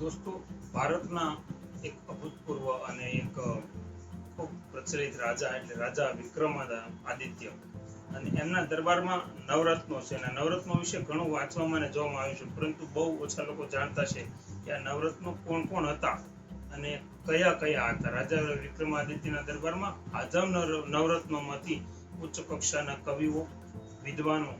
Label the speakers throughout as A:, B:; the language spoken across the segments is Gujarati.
A: દોસ્તો, ભારતના એક અભૂતપૂર્વ અને એક ખૂબ પ્રચલિત રાજા એટલે રાજા વિક્રમાદિત્ય અને એમના દરબારમાં નવરત્નો છે અને નવરત્નો વિશે ઘણું વાંચવામાં અને જોવામાં આવ્યું છે, પરંતુ બહુ ઓછા લોકો જાણતા છે કે આ નવરત્નો કોણ કોણ હતા અને કયા કયા હતા. રાજા વિક્રમાદિત્યના દરબારમાં આઝમ નવરત્નોમાંથી ઉચ્ચ કક્ષાના કવિઓ, વિદ્વાનો,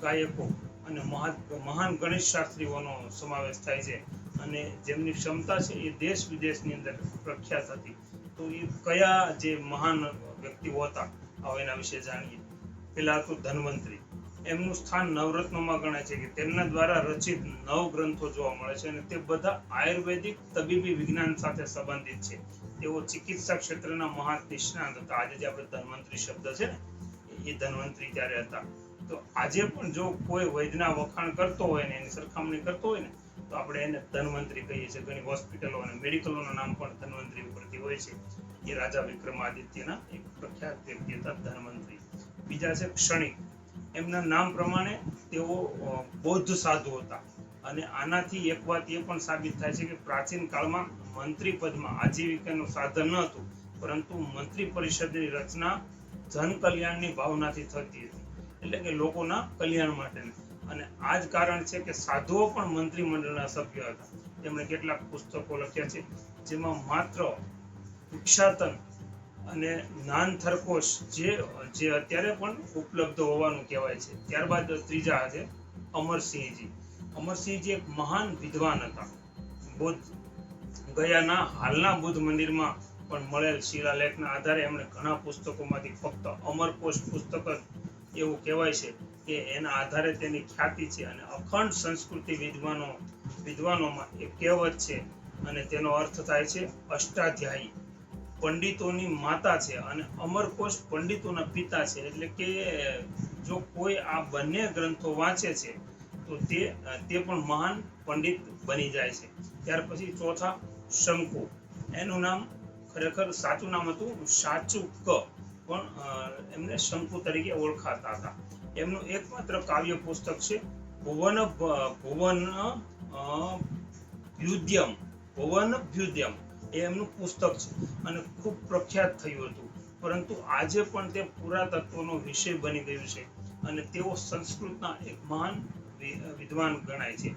A: ગાયકો અને મહા- મહાન ગણેશ શાસ્ત્રીઓનો સમાવેશ થાય છે. અને જેમની ક્ષમતા છે એ દેશ વિદેશની અંદર પ્રખ્યાત હતી. તો એ કયા જે મહાન વ્યક્તિઓ હતા, આવો એના વિશે જાણીએ. પેલા હતું ધન્વંતરી. એમનું સ્થાન નવરત્નોમાં ગણાય છે કે તેમના દ્વારા રચિત નવ ગ્રંથો જોવા મળે છે અને તે બધા આયુર્વેદિક તબીબી વિજ્ઞાન સાથે સંબંધિત છે. તેઓ ચિકિત્સા ક્ષેત્રના મહાન નિષ્ણાંત હતા. આજે જે આપણે ધન્વંતરી શબ્દ છે ને, એ ધન્વંતરી ત્યારે હતા. તો આજે પણ જો કોઈ વૈદ્યના વખાણ કરતો હોય ને, એની સરખામણી કરતો હોય ને આપણે એને ધન્વંતરી કહીએ છીએ. ઘણી હોસ્પિટલો અને મેડિકલોનું નામ પણ ધન્વંતરી ઉપરથી હોય છે. એ રાજા વિક્રમાદિત્યના એક પ્રખ્યાત વ્યક્તિ હતા ધન્વંતરી. બીજા છે ક્ષણિક. એમના નામ પ્રમાણે તેઓ બૌદ્ધ સાધુ હતા. અને આનાથી એક વાત એ પણ સાબિત થાય છે કે પ્રાચીન કાળમાં મંત્રી પદમાં આજીવિકાનું સાધન ન હતું, પરંતુ મંત્રી પરિષદની રચના જન કલ્યાણની ભાવનાથી થતી હતી. એટલે કે લોકોના કલ્યાણ માટેની. અને આ જ કારણ છે કે સાધુઓ પણ મંત્રીમંડળના સભ્ય હતા. તેમણે કેટલાક પુસ્તકો લખ્યા છે, જેમાં માત્ર ભિક્ષાતન અને જ્ઞાન થરકોશ જે જે અત્યારે પણ ઉપલબ્ધ હોવાનું કહેવાય છે. ત્યારબાદ ત્રીજા છે, અમરસિંહજી. અમરસિંહજી એક મહાન વિદ્વાન હતા. બુદ્ધ ગયાના હાલના બુદ્ધ મંદિરમાં પણ મળેલ શિલાલેખના આધારે એમણે ઘણા પુસ્તકોમાંથી ફક્ત અમરકોશ પુસ્તક જ એવું કહેવાય છે. કે એના આધારે તેની ખ્યાતિ છે અને અખંડ સંસ્કૃતિ વિદ્વાનો, વિદ્વાનોમાં એક કહેવત છે અને તેનો અર્થ થાય છે અષ્ટાધ્યાયી. પંડિતોની માતા છે અને અમરકોશ પંડિતોના પિતા છે. એટલે કે જો કોઈ આ બંને ગ્રંથો વાંચે છે, તો તે તે પણ મહાન પંડિત બની જાય છે. ત્યાર પછી ચોથા શંકુ. એનું નામ ખરેખર સાચું નામ હતું સાચું ક પણ એમને શંકુ તરીકે ઓળખાતા હતા. એમનું એકમાત્ર કાવ્ય પુસ્તક છે ભુવન ભુવન ભ્યુદ્યમ ભુવન ભ્યુદ્યમ. એ એમનું પુસ્તક છે અને ખૂબ પ્રખ્યાત થયું હતું. પરંતુ આજે પણ તે પુરાતત્વનો વિષય બની ગયું છે અને તેઓ સંસ્કૃતના એક મહાન વિદ્વાન ગણાય છે.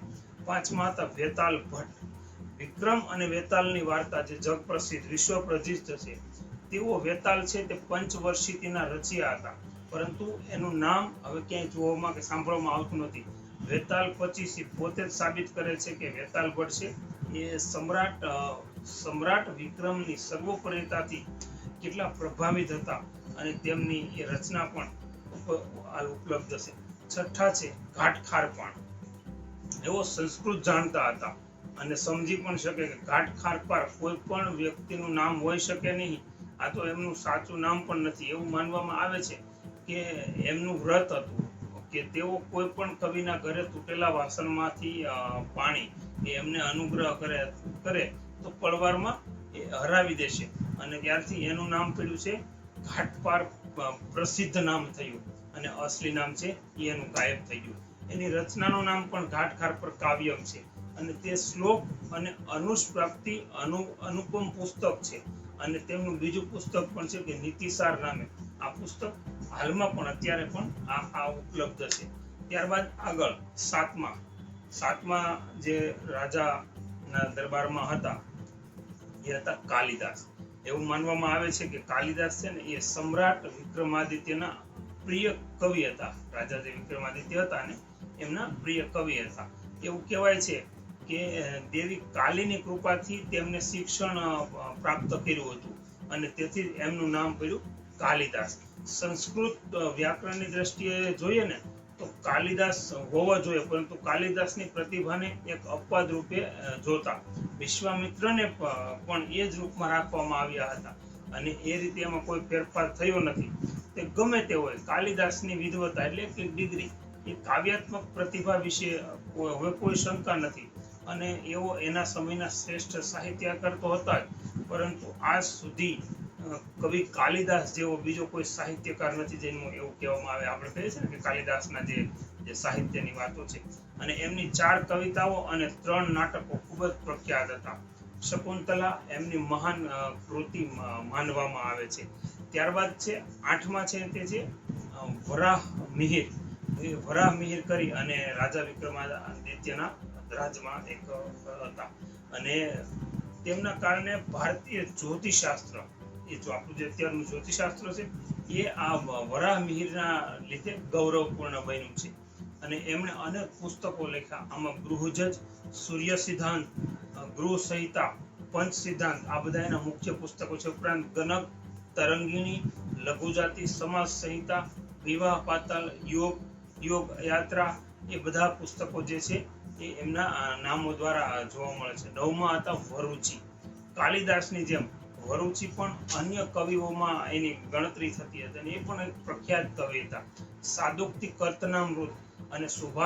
A: પાંચમા હતા વેતાલ ભટ્ટ. વિક્રમ અને વેતાલની વાર્તા જે જગ પ્રસિદ્ધ વિશ્વ પ્રસિદ્ધ છે. તેઓ વેતાલ છે તે પંચવર્ષિતીના રચ્યા હતા. પરંતુ એનું નામ હવે ક્યાંય જોવામાં કે સાંભળવામાં આવતું નથી. વેતાલ પચીસી પોતે જ સાબિત કરે છે કે વેતાલ ભટ્ટ છે. એ સમ્રાટ સમ્રાટ વિક્રમની સર્વોપરિતાથી કેટલા પ્રભાવિત હતા અને તેમની એ રચના પણ ઉપલબ્ધ છે છઠ્ઠા છે ઘાટખાર પણ. એવો સંસ્કૃત જાણતા હતા. અને સમજી પણ શકે કે ઘાટખાર પર કોઈ પણ વ્યક્તિનું નામ હોઈ શકે નહીં. આ તો એમનું સાચું નામ પણ નથી. એવું માનવામાં આવે છે. કે એમનું વ્રત હતું કે તેઓ કોઈ પણ કવિના ઘરે તૂટેલા વાસણમાંથી પાણી એમને અનુગ્રહ કરે કરે તો પળવારમાં એ હરાવી દેશે. અને ત્યારથી એનું નામ પડ્યું છે ઘાટપાર પ્રસિદ્ધ નામ થયું. અને અસલી નામ છે એનું ગાયબ થઈ ગયું. એની રચનાનું નામ પણ ઘાટખાર પર કાવ્યમ છે. અને તે શ્લોક અને અનુષ્પ્રાપ્તિ અનુ, અનુપમ પુસ્તક છે. અને તેમનું બીજું પુસ્તક પણ છે કે નીતિસાર નામે. આ પુસ્તક હાલમાં પણ અત્યારે પણ આ આ ઉપલબ્ધ છે. ત્યારબાદ આગળ સાતમા. સાતમા જે રાજાના દરબારમાં હતા, એ હતા કાલિદાસ. એવું માનવામાં આવે છે કે કાલિદાસ છે ને, એ સમ્રાટ વિક્રમાદિત્યના પ્રિય કવિ હતા. રાજા જે વિક્રમાદિત્ય હતા ને, એમના પ્રિય કવિ હતા. એવું કહેવાય છે કે દેવી કાલીની કૃપાથી તેમને શિક્ષણ પ્રાપ્ત કર્યું હતું. અને તેથી એમનું નામ પડ્યું કાલિદાસ. સંસ્કૃત વ્યાકરણની દ્રષ્ટિએ જોઈએ ને, તો કાલિદાસ હોવા જોઈએ, પરંતુ કાલિદાસની પ્રતિભાને એક અપવાદ રૂપે જોતા. વિશ્વામિત્રને પણ એ જ રૂપમાં રાખવામાં આવ્યા હતા. અને એ રીતે એમાં કોઈ ફેરફાર થયો નથી. તે ગમે તે હોય, કાલિદાસની વિધવતા એટલે કે ડિગ્રી, એ કાવ્યાત્મક પ્રતિભા વિશે હવે કોઈ શંકા નથી. અને એવો એના સમયના શ્રેષ્ઠ સાહિત્યકાર તો હતા જ. પરંતુ આજ સુધી કવિ કાલિદાસ જેવો બીજો કોઈ સાહિત્યકાર નથી જેનું એવું કહેવામાં આવે, આપણે કહીએ છીએ ને કે કાલિદાસના જે જે સાહિત્યની વાતો છે. અને એમની ચાર કવિતાઓ અને ત્રણ નાટકો ખૂબ જ પ્રખ્યાત હતા. શકુંતલા એમની મહાન કૃતિ માનવામાં આવે છે. ત્યારબાદ છે, આઠમા છે તે છે વરાહ મિહિર. વરાહ મિહિર કરી અને રાજા વિક્રમાદિત્યના રાજમાં એક હતા. અને તેમના કારણે ભારતીય જ્યોતિષશાસ્ત્ર એ જો આપણું જે અત્યારનું જ્યોતિષશાસ્ત્ર છે, એ આ વરાહ મિહિરના લીધે ગૌરવપૂર્ણ બન્યું છે. અને એમણે અનેક પુસ્તકો લખ્યા. આમાં ગૃહજજ, સૂર્ય સિદ્ધાંત ગૃહ સંહિતા, પંચ સિદ્ધાંત, આ બધા એના મુખ્ય પુસ્તકો છે. ઉપરાંત ગનક, તરંગિણી લઘુજાતિ સમાજ સંહિતા, વિવાહ પાતાલ, યોગ યોગ યાત્રા, એ બધા પુસ્તકો જે છે, એ એમના નામો દ્વારા જોવા મળે છે. નવમાં હતા વરુચિ. કાલિદાસની જેમ વરુચિ પણ અન્ય કવિઓમાં એની ગણતરી થતી હતી અને એ પણ એક પ્રખ્યાત કવિ હતા. સાદુક્તિ કર્તનામૃત અને સુભા